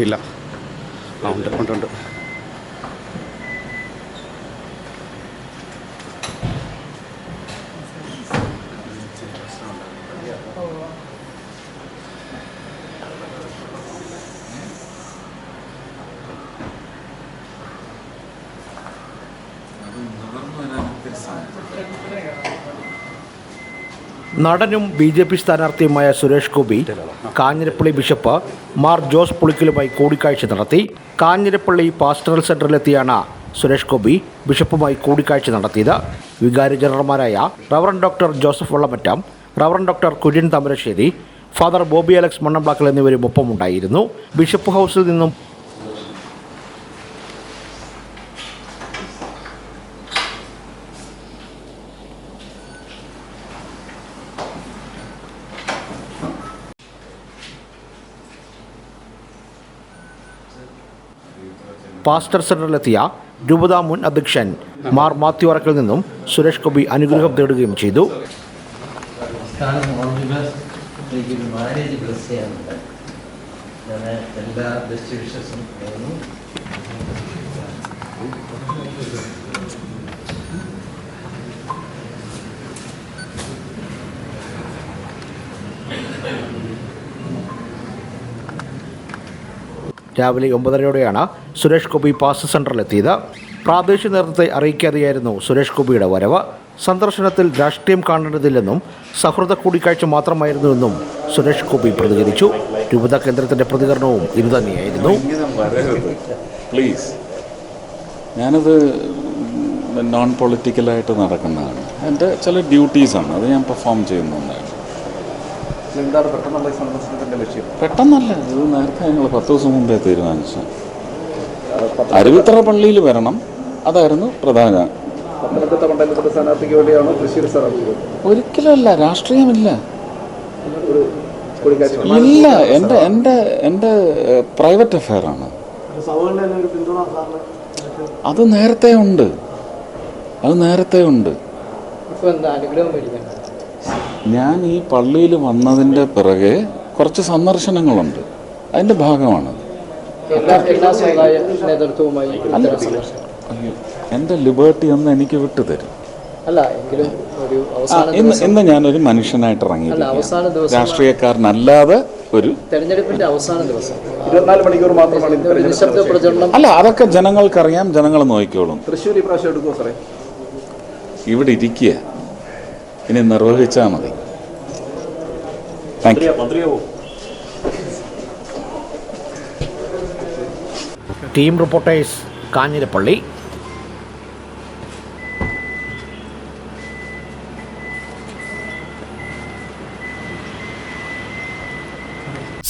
ഇല്ല. ആ ഉണ്ട് ഉണ്ട് ഉണ്ട്. നടനും ബി ജെ പി സ്ഥാനാർത്ഥിയുമായ സുരേഷ് ഗോപി കാഞ്ഞിരപ്പള്ളി ബിഷപ്പ് മാർ ജോസ് പുളിക്കലുമായി കൂടിക്കാഴ്ച നടത്തി. കാഞ്ഞിരപ്പള്ളി പാസ്റ്ററൽ സെന്ററിലെത്തിയാണ് സുരേഷ് ഗോപി ബിഷപ്പുമായി കൂടിക്കാഴ്ച നടത്തിയത്. വികാരി ജനറൽമാരായ reverend doctor Joseph Vallamattam reverend doctor Kurian Thamarassery father Bobby Alex Mannamplackal എന്നിവരും ഒപ്പമുണ്ടായിരുന്നു. ബിഷപ്പ് ഹൗസിൽ നിന്നും പാസ്റ്റർ സെന്ററിലെത്തിയ രൂപതാ മുൻ അധ്യക്ഷൻ മാർ മാത്യു അറക്കൽ നിന്നും സുരേഷ് ഗോപി അനുഗ്രഹം തേടുകയും ചെയ്തു. എല്ലാ വിഷസും നേരുന്നു. രാവിലെ ഒമ്പതരയോടെയാണ് സുരേഷ് ഗോപി പാസ് സെന്ററിലെത്തിയത് പ്രാദേശിക നേതൃത്വത്തെ അറിയിക്കാതെയായിരുന്നു സുരേഷ് ഗോപിയുടെ വരവ്. സന്ദർശനത്തിൽ രാഷ്ട്രീയം കാണേണ്ടതില്ലെന്നും സൗഹൃദ കൂടിക്കാഴ്ച മാത്രമായിരുന്നുവെന്നും സുരേഷ് ഗോപി പ്രതികരിച്ചു. രൂപത കേന്ദ്രത്തിന്റെ പ്രതികരണവും ഇതുതന്നെയായിരുന്നു. പ്ലീസ് ഞാനത് നോൺ പൊളിറ്റിക്കലായിട്ട് നടക്കുന്നതാണ്. എന്റെ ചില ഡ്യൂട്ടീസാണ് അത് ഞാൻ പെർഫോം ചെയ്യുന്നുണ്ടായിരുന്നു എന്താണ് പെട്ടെന്നുള്ള ഈ സന്ദർശനത്തിന്റെ ലക്ഷ്യം? പെട്ടെന്നല്ല ഇത് നേരത്തെ ഞങ്ങൾ പത്ത് ദിവസം മുമ്പേ തീരുമാനിച്ചു. അരുവിത്തറ പള്ളിയിൽ വരണം. അതായിരുന്നു പ്രധാന പത്തനംതിട്ട മണ്ഡലത്തിലെ സ്ഥാനാർത്ഥിക്ക് വേണ്ടിയാണോ തൃശ്ശൂർ സ്ഥാനാർത്ഥിക്ക് ഒരിക്കലല്ല രാഷ്ട്രീയമില്ല. ഇല്ല എന്റെ എന്റെ എന്റെ പ്രൈവറ്റ് അഫയറാണ് അത് നേരത്തെ ഉണ്ട്. അത് നേരത്തെ ഉണ്ട്. അനുഗ്രഹം മേടിക്കണം ഞാൻ ഈ പള്ളിയിൽ വന്നതിന്റെ പിറകെ കുറച്ച് സന്ദർശനങ്ങളുണ്ട്. അതിന്റെ ഭാഗമാണത്. എന്റെ എന്റെ ലിബേർട്ടി ഒന്ന് എനിക്ക് വിട്ടുതരും. അല്ല എങ്കിലും ഒരു ആ, അവസാന ഇന്ന് ഞാനൊരു മനുഷ്യനായിട്ട് ഇറങ്ങി ഇറങ്ങിയിരിക്കുകയാണ് അവസാന ദിവസം രാഷ്ട്രീയക്കാരനല്ലാതെ ഒരു തെരഞ്ഞെടുപ്പിന്റെ അവസാന ദിവസം. ഇരുപത്തിനാല് മണിക്കൂർ മാത്രമാണ് ഒരു നിശബ്ദ പ്രചരണം അല്ല അതൊക്കെ ജനങ്ങൾക്കറിയാം ജനങ്ങൾ നോക്കിക്കോളും. തൃശ്ശൂർ ഈ പ്രാവശ്യം എടുക്കുമോ സാറേ? ഇവിടെ ഇരിക്കുക. ഇനി നിർവഹിച്ചാൽ മതി. Thank you team reporters Kanjirappally.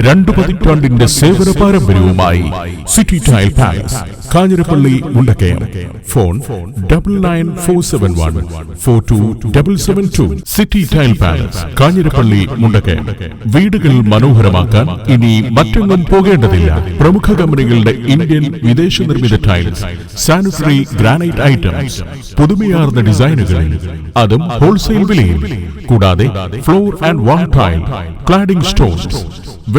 രണ്ടു പതിറ്റാണ്ടിന്റെ സേവന പാരമ്പര്യവുമായി city tile palace Kanjirappally Mundakayam. Phone double nine four seven one four two double seven two city tile palace Kanjirappally Mundakayam. വീടുകൾ മനോഹരമാക്കാൻ ഇനി മറ്റൊന്നും പോകേണ്ടതില്ല. പ്രമുഖ കമ്പനികളുടെ ഇന്ത്യൻ വിദേശ നിർമ്മിത ടൈൽസ് സാനിറ്ററി ഗ്രാനൈറ്റ് ഐറ്റംസ് പുതുമയാർന്ന ഡിസൈനുകളിൽ അതും ഹോൾസെയിൽ വിലയിൽ. കൂടാതെ floor and wall tile cladding stones